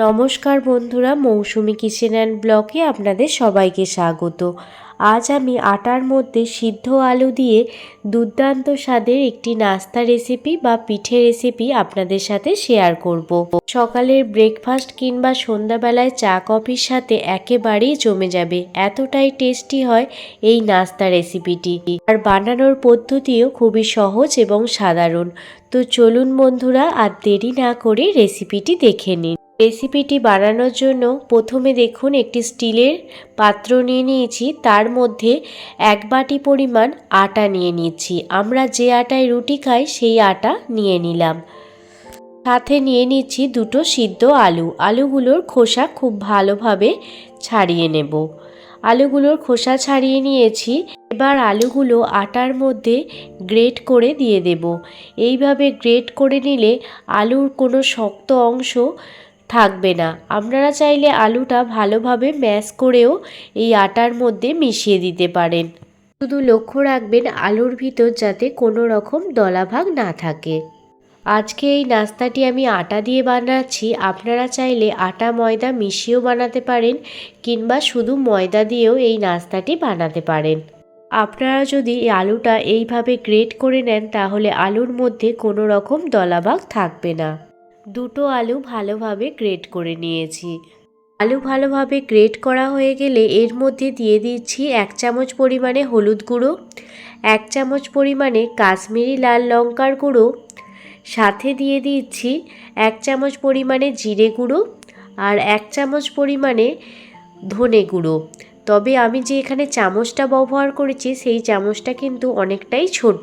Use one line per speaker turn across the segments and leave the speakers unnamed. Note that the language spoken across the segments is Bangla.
নমস্কার বন্ধুরা, মৌসুমি কিচেন অ্যান্ড ব্লকে আপনাদের সবাইকে স্বাগত। আজ আমি আটার মধ্যে সিদ্ধ আলু দিয়ে দুর্দান্ত স্বাদের একটি নাস্তা রেসিপি বা পিঠে রেসিপি আপনাদের সাথে শেয়ার করব। সকালের ব্রেকফাস্ট কিংবা সন্ধ্যাবেলায় চা কফির সাথে একেবারেই জমে যাবে, এতটাই টেস্টি হয় এই নাস্তা রেসিপিটি আর বানানোর পদ্ধতিও খুবই সহজ এবং সাধারণ। তো চলুন বন্ধুরা, আর দেরি না করে রেসিপিটি দেখে নিন রেসিপিটি বানানোর জন্য প্রথমে দেখুন একটি স্টিলের পাত্র নিয়ে নিয়েছি। তার মধ্যে এক বাটি পরিমাণ আটা নিয়ে নিচ্ছি। আমরা যে আটায় রুটি খাই সেই আটা নিয়ে নিলাম। সাথে নিয়ে নিচ্ছি দুটো সিদ্ধ আলু। আলুগুলোর খোসা খুব ভালোভাবে ছাড়িয়ে নেব। আলুগুলোর খোসা ছাড়িয়ে নিয়েছি। এবার আলুগুলো আটার মধ্যে গ্রেট করে দিয়ে দেব। এইভাবে গ্রেট করে নিলে আলুর কোনো শক্ত অংশ থাকবে না। আপনারা চাইলে আলুটা ভালোভাবে ম্যাশ করেও এই আটার মধ্যে মিশিয়ে দিতে পারেন। শুধু লক্ষ্য রাখবেন আলুর ভিতর যাতে কোনো রকম দলাভাগ না থাকে। আজকে এই নাস্তাটি আমি আটা দিয়ে বানাচ্ছি। আপনারা চাইলে আটা, ময়দা মিশিয়েও বানাতে পারেন কিংবা শুধু ময়দা দিয়েও এই নাস্তাটি বানাতে পারেন। আপনারা যদি আলুটা এইভাবে গ্রেট করে নেন তাহলে আলুর মধ্যে কোনো রকম দলাভাগ থাকবে না। দুটো আলু ভালোভাবে গ্রেট করে নিয়েছি। আলু ভালোভাবে গ্রেট করা হয়ে গেলে এর মধ্যে দিয়ে দিচ্ছি এক চামচ পরিমাণে হলুদ গুঁড়ো, এক চামচ পরিমাণে কাশ্মীরি লাল লঙ্কার গুঁড়ো, সাথে দিয়ে দিচ্ছি এক চামচ পরিমাণে জিরে গুঁড়ো আর এক চামচ পরিমাণে ধনে গুঁড়ো। তবে আমি যে এখানে চামচটা ব্যবহার করেছি সেই চামচটা কিন্তু অনেকটাই ছোট।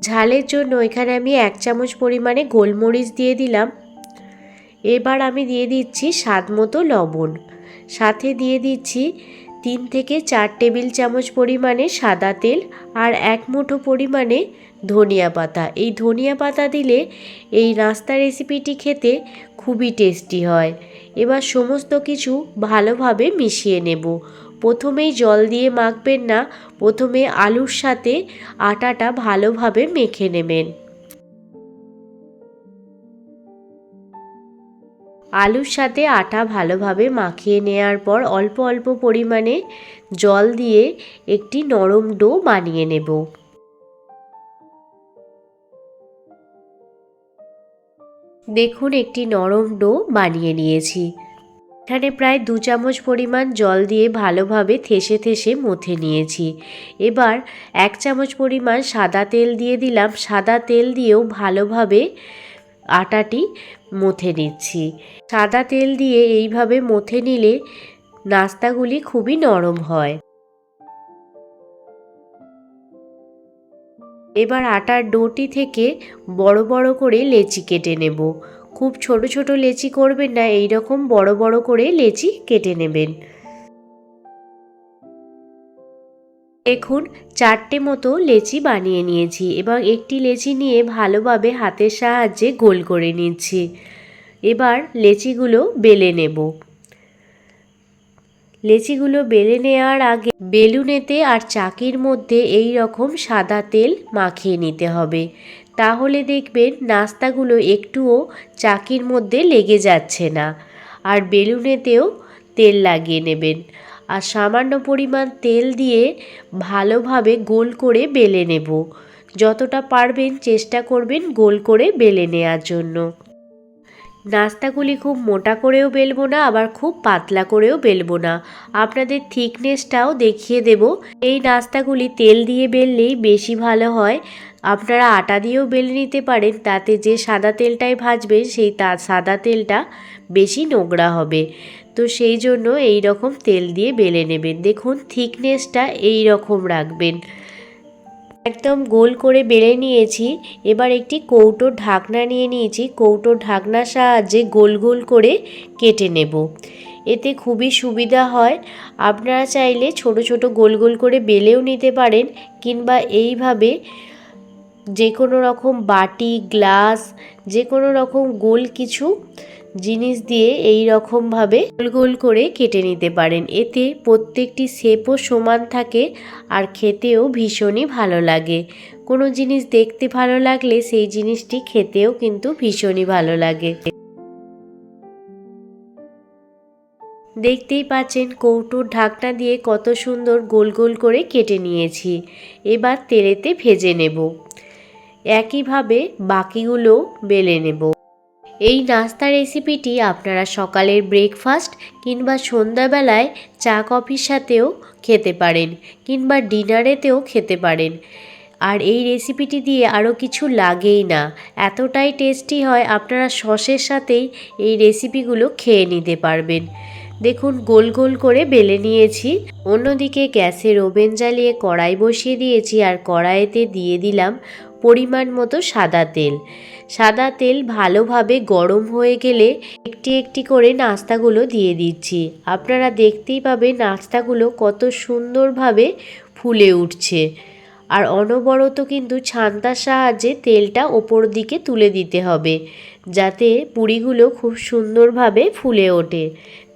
ঝালের জন্য এখানে আমি এক চামচ পরিমাণে গোলমরিচ দিয়ে দিলাম। এবার আমি দিয়ে দিচ্ছি স্বাদ মতো লবণ। সাথে দিয়ে দিচ্ছি তিন থেকে চার টেবিল চামচ পরিমাণে সাদা তেল আর এক মুঠো পরিমাণে ধনিয়া পাতা। এই ধনিয়া পাতা দিলে এই নাস্তা রেসিপিটি খেতে খুবই টেস্টি হয়। এবার সমস্ত কিছু ভালোভাবে মিশিয়ে নেব। প্রথমেই জল দিয়ে মাখবেন না, প্রথমে আলুর সাথে আটাটা ভালোভাবে মেখে নেবেন। আলুর সাথে আটা ভালোভাবে মাখিয়ে নেওয়ার পর অল্প অল্প পরিমাণে জল দিয়ে একটি নরম ডো বানিয়ে নেব। দেখুন, একটি নরম ডো বানিয়ে নিয়েছি। এখানে প্রায় দু চামচ পরিমাণ জল দিয়ে ভালোভাবে থেসে থেসে মথে নিয়েছি। এবার এক চামচ পরিমাণ সাদা তেল দিয়ে দিলাম। সাদা তেল দিয়েও ভালোভাবে আটাটি মথে নিচ্ছি। সাদা তেল দিয়ে এইভাবে মথে নিলে নাস্তাগুলি খুবই নরম হয়। এবার আটার ডোটি থেকে বড় বড় করে লেচি কেটে নেব। খুব ছোট ছোট লেচি করবেন না এই রকম বড় বড় করে লেচি কেটে নেবেন। দেখুন চারটে মতো লেচি বানিয়ে নিয়েছি এবং একটি লেচি নিয়ে ভালোভাবে হাতের সাহায্যে গোল করে নিচ্ছি। এবার লেচিগুলো বেলে নেব। লেচিগুলো বেলে নেওয়ার আগে বেলুনেতে আর চাকির মধ্যে এই রকম সাদা তেল মাখিয়ে নিতে হবে। তাহলে দেখবেন নাস্তাগুলো একটুও চাকির মধ্যে লেগে যাচ্ছে না। আর বেলুনেতেও তেল লাগিয়ে নেবেন। আর সামান্য পরিমাণ তেল দিয়ে ভালোভাবে গোল করে বেলে নেব। যতটা পারবেন চেষ্টা করবেন গোল করে বেলে নেওয়ার জন্য। নাস্তাগুলি খুব মোটা করেও বেলবো না, আবার খুব পাতলা করেও বেলবো না। আপনাদের থিকনেসটাও দেখিয়ে দেব। এই নাস্তাগুলি তেল দিয়ে বেললেই বেশি ভালো হয়। আপনারা আটা দিয়েও বেলে নিতে পারেন, তাতে যে সাদা তেলটাই ভাজবেন সেই তা সাদা তেলটা বেশি নোংরা হবে। তো সেই জন্য এই রকম তেল দিয়ে বেলে নেবেন। দেখুন, থিকনেসটা এই রকম রাখবেন। একদম গোল করে বেলে নিয়েছি। এবার একটি কৌটোর ঢাকনা নিয়ে নিয়েছি। কৌটোর ঢাকনার সাহায্যে গোল গোল করে কেটে নেব। এতে খুবই সুবিধা হয়। আপনারা চাইলে ছোট ছোট গোল গোল করে বেলেও নিতে পারেন কিংবা এইভাবে যে কোনো রকম বাটি, গ্লাস যে কোনো রকম গোল কিছু জিনিস দিয়ে এই রকমভাবে গোল গোল করে কেটে নিতে পারেন। এতে প্রত্যেকটি শেপও সমান থাকে আর খেতেও ভীষণই ভালো লাগে। কোনো জিনিস দেখতে ভালো লাগলে সেই জিনিসটি খেতেও কিন্তু ভীষণই ভালো লাগে। দেখতেই পাচ্ছেন কৌটোর ঢাকনা দিয়ে কত সুন্দর গোল গোল করে কেটে নিয়েছি। এবার তেলেতে ভেজে নেব। একইভাবে বাকিগুলো বেলে নেব। এই নাস্তা রেসিপিটি আপনারা সকালের ব্রেকফাস্ট কিংবা সন্ধ্যাবেলায় চা কফির সাথেও খেতে পারেন কিংবা ডিনারেতেও খেতে পারেন। আর এই রেসিপিটি দিয়ে আরও কিছু লাগেই না। এতটাই টেস্টি হয় আপনারা সসের সাথেই এই রেসিপিগুলো খেয়ে নিতে পারবেন। দেখুন, গোল গোল করে বেলে নিয়েছি। অন্যদিকে গ্যাসের ওভেন জ্বালিয়ে কড়াই বসিয়ে দিয়েছি আর কড়াইতে দিয়ে দিলাম পরিমাণ মতো সাদা তেল। সাদা তেল ভালোভাবে গরম হয়ে গেলে একটি একটি করে নাস্তাগুলো দিয়ে দিচ্ছি। আপনারা দেখতেই পাবেন নাস্তাগুলো কত সুন্দরভাবে ফুলে উঠছে। আর অনবরত কিন্তু ছান্তার সাহায্যে তেলটা ওপর দিকে তুলে দিতে হবে, যাতে পুরিগুলো খুব সুন্দরভাবে ফুলে ওঠে।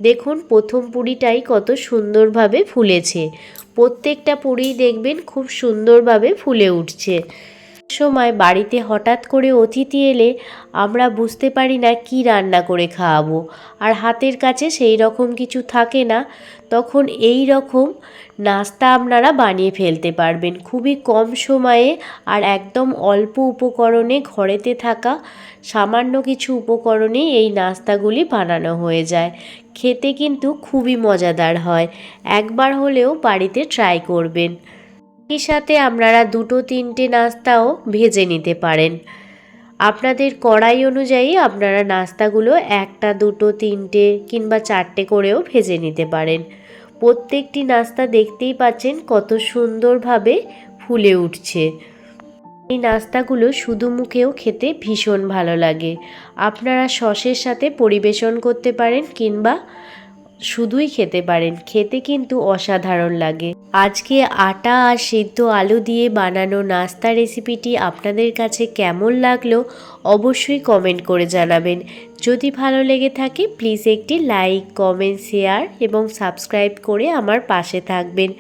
দেখুন, প্রথম পুরিটাই কত সুন্দরভাবে ফুলেছে। প্রত্যেকটা পুরি দেখবেন খুব সুন্দরভাবে ফুলে উঠছে। সময় বাড়িতে হঠাৎ করে অতিথি এলে আমরা বুঝতে পারি না কি রান্না করে খাওয়াবো। আর হাতের কাছে সেই রকম কিছু থাকে না, তখন এই রকম নাস্তা আপনারা বানিয়ে ফেলতে পারবেন। খুবই কম সময়ে আর একদম অল্প উপকরণে ঘরেতে থাকা সামান্য কিছু উপকরণেই এই নাস্তাগুলি বানানো হয়ে যায়। খেতে কিন্তু খুবই মজাদার হয়। একবার হলেও বাড়িতে ট্রাই করবেন। একই সাথে আপনারা দুটো তিনটে নাস্তাও ভেজে নিতে পারেন। আপনাদের কড়াই অনুযায়ী আপনারা নাস্তাগুলো একটা, দুটো, তিনটে কিংবা চারটে করেও ভেজে নিতে পারেন। প্রত্যেকটি নাস্তা দেখতেই পাচ্ছেন কত সুন্দরভাবে ফুলে উঠছে। এই নাস্তাগুলো শুধু মুখেও খেতে ভীষণ ভালো লাগে। আপনারা সসের সাথে পরিবেশন করতে পারেন কিংবা শুধুই খেতে পারেন। খেতে কিন্তু অসাধারণ লাগে। আজকে আটা আর সিদ্ধ আলু দিয়ে বানানো নাস্তা রেসিপিটি আপনাদের কাছে কেমন লাগল অবশ্যই কমেন্ট করে জানাবেন। যদি ভালো লেগে থাকে প্লিজ একটি লাইক কমেন্ট শেয়ার এবং সাবস্ক্রাইব করে আমার পাশে থাকবেন।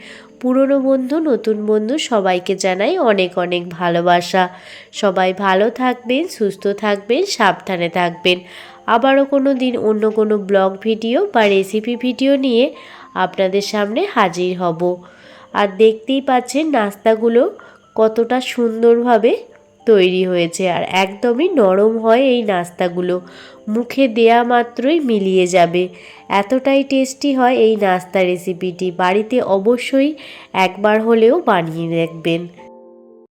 পুরনো বন্ধু, নতুন বন্ধু সবাইকে জানাই অনেক অনেক ভালোবাসা। সবাই ভালো থাকবেন, সুস্থ থাকবেন, সাবধানে থাকবেন। আবারও কোনো দিন অন্য কোনো ব্লগ ভিডিও বা রেসিপি ভিডিও নিয়ে আপনাদের সামনে হাজির হব। আর দেখতেই পাচ্ছেন নাস্তাগুলো কতটা সুন্দরভাবে তৈরি হয়েছে আর একদমই নরম হয় এই নাস্তাগুলো। মুখে দেয়া মাত্রই মিলিয়ে যাবে। এতটাই টেস্টি হয় এই নাস্তা রেসিপিটি। বাড়িতে অবশ্যই একবার হলেও বানিয়ে রাখবেন